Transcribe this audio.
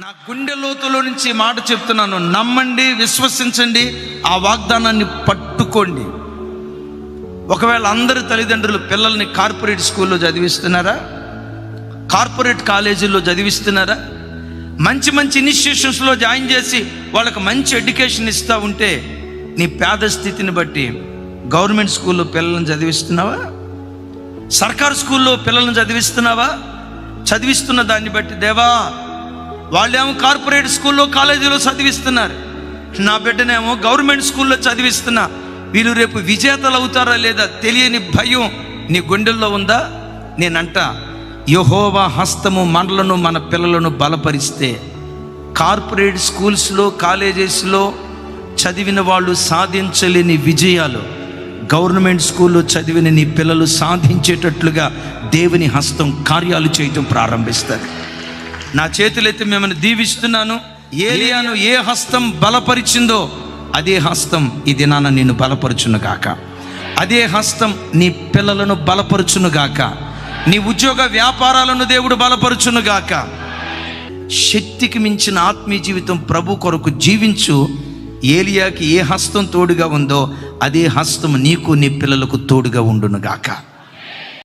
నా గుండె లోతులో నుంచి మాట చెప్తున్నాను నమ్మండి విశ్వసించండి ఆ వాగ్దానాన్ని పట్టుకోండి. ఒకవేళ అందరి తల్లిదండ్రులు పిల్లల్ని కార్పొరేట్ స్కూల్లో చదివిస్తున్నారా? కార్పొరేట్ కాలేజీల్లో చదివిస్తున్నారా? మంచి మంచి ఇన్స్టిట్యూషన్స్లో జాయిన్ చేసి వాళ్ళకి మంచి ఎడ్యుకేషన్ ఇస్తూ ఉంటే నీ పేద స్థితిని బట్టి గవర్నమెంట్ స్కూల్లో పిల్లల్ని చదివిస్తున్నావా? సర్కారు స్కూల్లో పిల్లల్ని చదివిస్తున్నావా? చదివిస్తున్న దాన్ని బట్టి దేవా వాళ్ళేమో కార్పొరేట్ స్కూల్లో కాలేజీలో చదివిస్తున్నారు. నా బిడ్డనేమో గవర్నమెంట్ స్కూల్లో చదివిస్తున్నా. వీళ్ళు రేపు విజేతలు అవుతారా లేదా తెలియని భయం నీ గుండెల్లో ఉందా? నేనంట యహోవా హస్తము మనలను మన పిల్లలను బలపరిస్తే కార్పొరేట్ స్కూల్స్లో కాలేజెస్లో చదివిన వాళ్ళు సాధించలేని విజయాలు గవర్నమెంట్ స్కూల్లో చదివిన నీ పిల్లలు సాధించేటట్లుగా దేవుని హస్తం కార్యాలు చేయటం ప్రారంభిస్తారు. నా చేతులైతే మిమ్మల్ని దీవిస్తున్నాను. ఏలియాను ఏ హస్తం బలపరిచిందో అదే హస్తం ఇది నాన్న నిన్ను బలపరుచును గాక. అదే హస్తం నీ పిల్లలను బలపరుచును గాక. నీ ఉద్యోగ వ్యాపారాలను దేవుడు బలపరుచును గాక. శక్తికి మించిన ఆత్మీయ జీవితం ప్రభు కొరకు జీవించు. ఏలియాకి ఏ హస్తం తోడుగా ఉందో అదే హస్తం నీకు నీ పిల్లలకు తోడుగా ఉండును గాక.